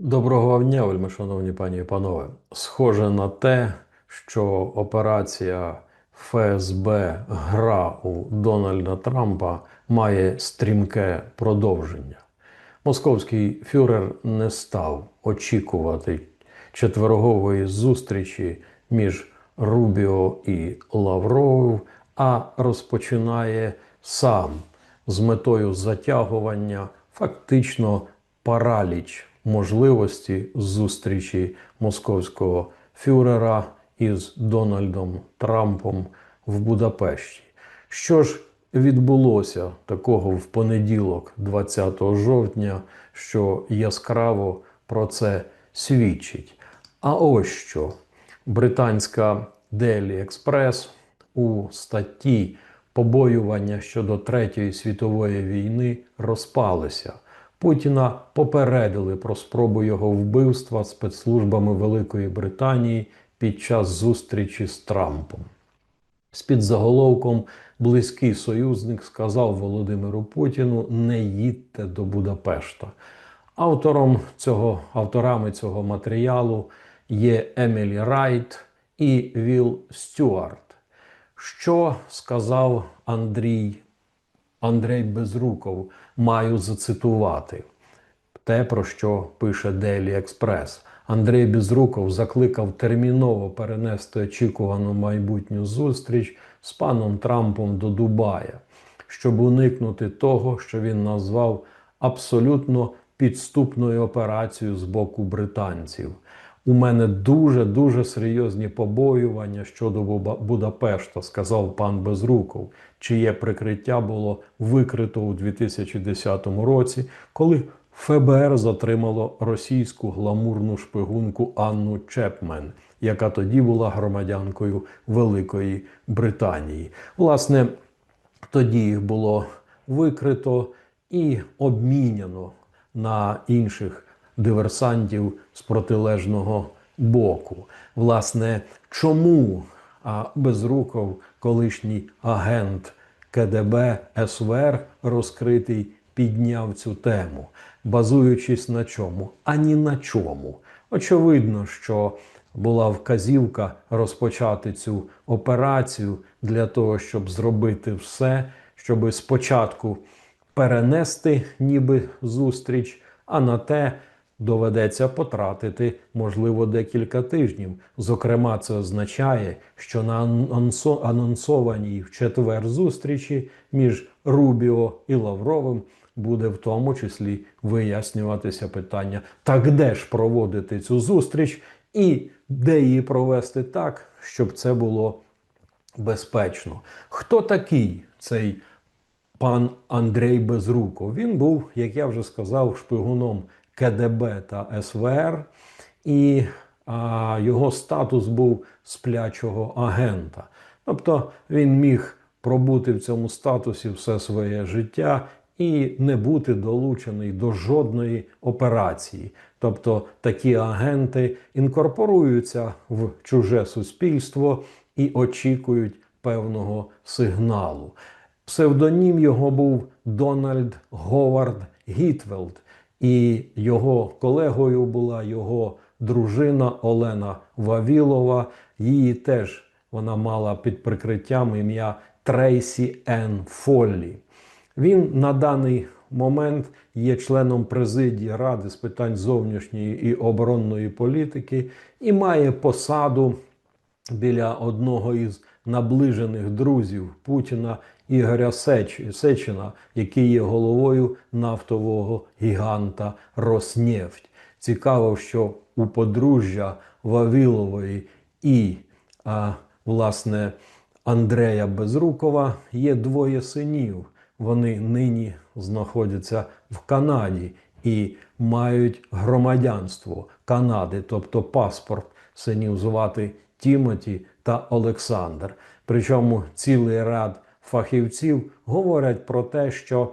Доброго дня, вельми шановні пані і панове. Схоже на те, що операція ФСБ гра у Дональда Трампа має стрімке продовження. Московський фюрер не став очікувати четвергової зустрічі між Рубіо і Лавровим, а розпочинає сам з метою затягування фактично параліч можливості зустрічі московського фюрера із Дональдом Трампом в Будапешті. Що ж відбулося такого в понеділок, 20 жовтня, що яскраво про це свідчить? А ось що британська Daily Express у статті побоювання щодо Третьої світової війни розпалися. Путіна попередили про спробу його вбивства спецслужбами Великої Британії під час зустрічі з Трампом. З під заголовком близький союзник сказав Володимиру Путіну: не їдьте до Будапешта. Автором цього, авторами цього матеріалу є Емілі Райт і Віл Стюарт. Що сказав Андрій Андрей Безруков, маю зацитувати те, про що пише Daily Express. Андрій Безруков закликав терміново перенести очікувану майбутню зустріч з паном Трампом до Дубая, щоб уникнути того, що він назвав абсолютно підступною операцією з боку британців. У мене дуже дуже серйозні побоювання щодо Будапешта, сказав пан Безруков, чиє прикриття було викрито у 2010 році, коли ФБР затримало російську гламурну шпигунку Анну Чепмен, яка тоді була громадянкою Великої Британії. Власне, тоді їх було викрито і обміняно на інших диверсантів з протилежного боку. Власне, чому а, Безруков, колишній агент КДБ СВР, розкритий, підняв цю тему, базуючись на чому? А ні на чому. Очевидно, що була вказівка розпочати цю операцію для того, щоб зробити все, щоб спочатку перенести ніби зустріч, а на те доведеться потратити, можливо, декілька тижнів. Зокрема, це означає, що на анонсованій в четвер зустрічі між Рубіо і Лавровим буде в тому числі вияснюватися питання, так де ж проводити цю зустріч і де її провести так, щоб це було безпечно. Хто такий цей пан Андрей Безруков. Він був, як я вже сказав, шпигуном КДБ та СВР, і а, його статус був сплячого агента. Тобто він міг пробути в цьому статусі все своє життя і не бути долучений до жодної операції. Тобто такі агенти інкорпоруються в чуже суспільство і очікують певного сигналу. Псевдонім його був Дональд Говард Гітвелд, і його колегою була його дружина Олена Вавілова. Її теж вона мала під прикриттям ім'я Трейсі Ен Фоллі. Він на даний момент є членом президії Ради з питань зовнішньої і оборонної політики і має посаду біля одного із наближених друзів Путіна Ігоря Сеч, Сечина, який є головою нафтового гіганта Роснефть. Цікаво, що у подружжя Вавілової і а, власне Андрея Безрукова є двоє синів. Вони нині знаходяться в Канаді і мають громадянство Канади, тобто паспорт синів звати Тімоті та Олександр. Причому цілий ряд фахівців говорять про те, що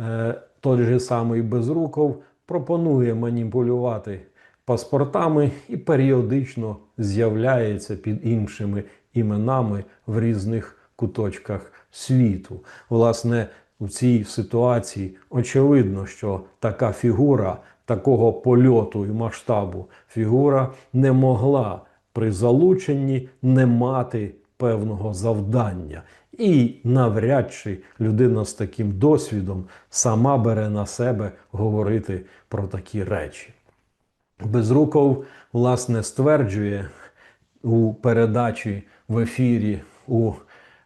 е, той же самий Безруков пропонує маніпулювати паспортами і періодично з'являється під іншими іменами в різних куточках світу. Власне, у цій ситуації очевидно, що така фігура такого польоту і масштабу фігура не могла при залученні не мати певного завдання. І навряд чи людина з таким досвідом сама бере на себе говорити про такі речі. Безруков, власне, стверджує у передачі в ефірі у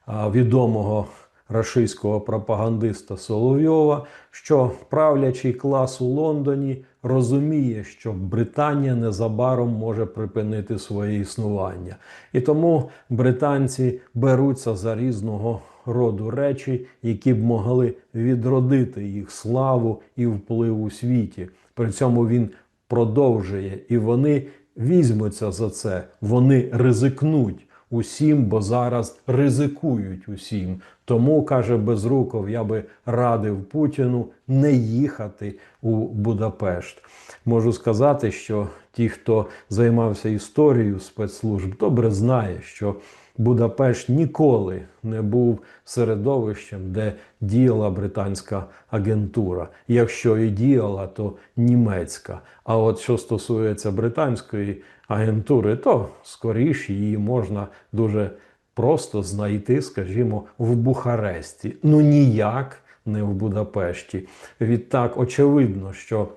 відомого рашистського пропагандиста Соловйова, що правлячий клас у Лондоні розуміє, що Британія незабаром може припинити своє існування. І тому британці беруться за різного роду речі, які б могли відродити їх славу і вплив у світі. При цьому він продовжує, і вони візьмуться за це, вони ризикнуть усім, бо зараз ризикують усім. Тому каже Безруков, я би радив Путіну не їхати у Будапешт. Можу сказати, що ті, хто займався історією спецслужб, добре знає, що Будапешт ніколи не був середовищем, де діяла британська агентура. Якщо і діяла, то німецька. А от що стосується британської агентури, то скоріше її можна дуже просто знайти, скажімо, в Бухаресті. Ну ніяк не в Будапешті. Відтак, очевидно, що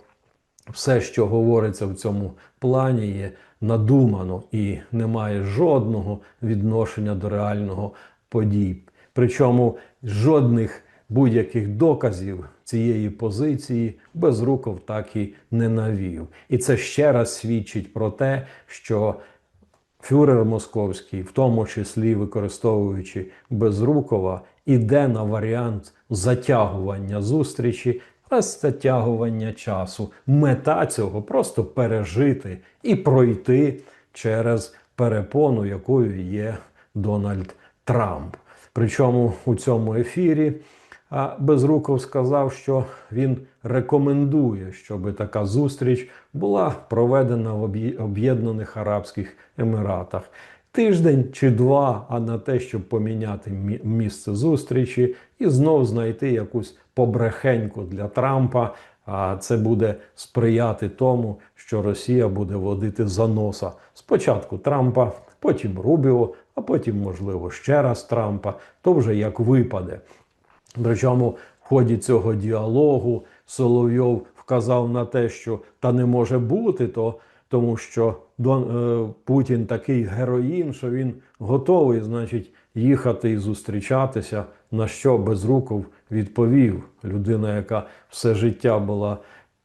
все, що говориться в цьому плані, є надумано і не має жодного відношення до реального подій. Причому жодних будь-яких доказів цієї позиції Безруков так і не навів. І це ще раз свідчить про те, що фюрер московський, в тому числі використовуючи Безрукова, іде на варіант затягування зустрічі, без затягування часу. Мета цього просто пережити і пройти через перепону, якою є Дональд Трамп. Причому у цьому ефірі Безруков сказав, що він рекомендує, щоб така зустріч була проведена в Об'єднаних Арабських Еміратах. Тиждень чи два, а на те, щоб поміняти місце зустрічі і знов знайти якусь побрехеньку для Трампа. А це буде сприяти тому, що Росія буде водити за носа спочатку Трампа, потім Рубіо, а потім, можливо, ще раз Трампа. То вже як випаде. Причому в ході цього діалогу Соловйов вказав на те, що та не може бути, то тому що Дон, е, Путін такий героїн, що він готовий, значить, їхати і зустрічатися. На що Безруков відповів людина, яка все життя була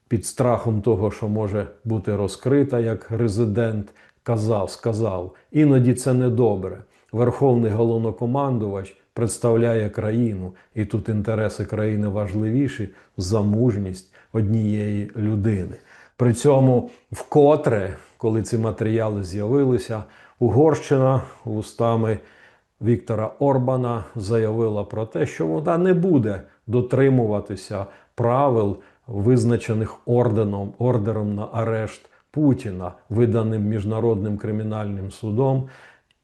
під страхом того, що може бути розкрита як резидент, казав, сказав: іноді це недобре. Верховний головнокомандувач представляє країну, і тут інтереси країни важливіші за мужність однієї людини. При цьому вкотре, коли ці матеріали з'явилися, Угорщина устами Віктора Орбана заявила про те, що вона не буде дотримуватися правил, визначених орденом, ордером на арешт Путіна, виданим міжнародним кримінальним судом,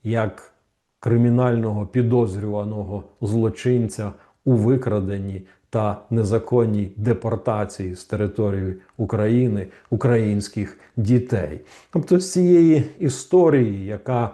як кримінального підозрюваного злочинця у викраденні та незаконній депортації з території України українських дітей. Тобто з цієї історії, яка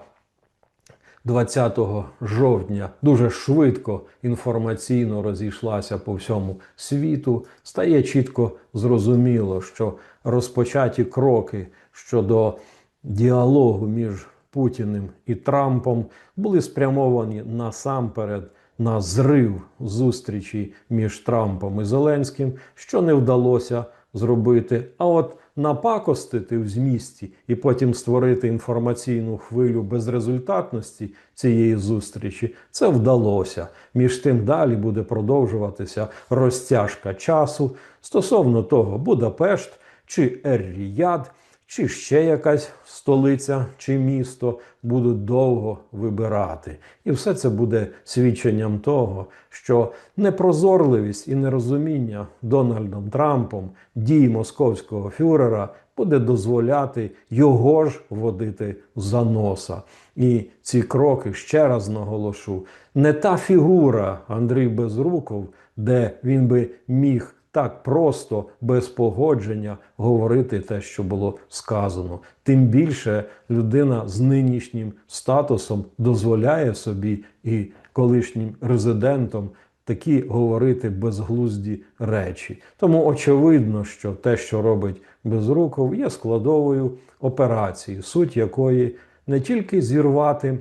20 жовтня дуже швидко інформаційно розійшлася по всьому світу, стає чітко зрозуміло, що розпочаті кроки щодо діалогу між Путіним і Трампом були спрямовані насамперед на зрив зустрічі між Трампом і Зеленським, що не вдалося зробити. А от напакостити в змісті і потім створити інформаційну хвилю безрезультатності цієї зустрічі, це вдалося. Між тим далі буде продовжуватися розтяжка часу стосовно того, Будапешт чи Ер-Ріяд, чи ще якась столиця чи місто будуть довго вибирати. І все це буде свідченням того, що непрозорливість і нерозуміння Дональдом Трампом дій московського фюрера буде дозволяти його ж водити за носа. І ці кроки ще раз наголошу: не та фігура Андрій Безруков, де він би міг так просто, без погодження говорити те, що було сказано. Тим більше людина з нинішнім статусом дозволяє собі і колишнім резидентом такі говорити безглузді речі. Тому очевидно, що те, що робить Безруков, є складовою операції, суть якої не тільки зірвати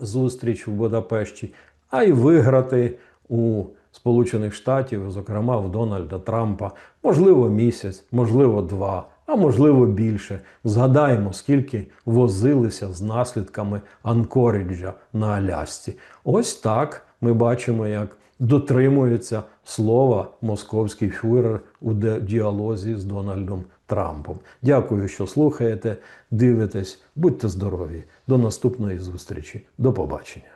зустріч в Будапешті, а й виграти у Сполучених Штатів, зокрема в Дональда Трампа, можливо, місяць, можливо, два, а можливо більше. Згадаємо, скільки возилися з наслідками Анкоріджа на Алясці. Ось так ми бачимо, як дотримується слова московський фюрер у діалозі з Дональдом Трампом. Дякую, що слухаєте, дивитесь, будьте здорові. До наступної зустрічі. До побачення.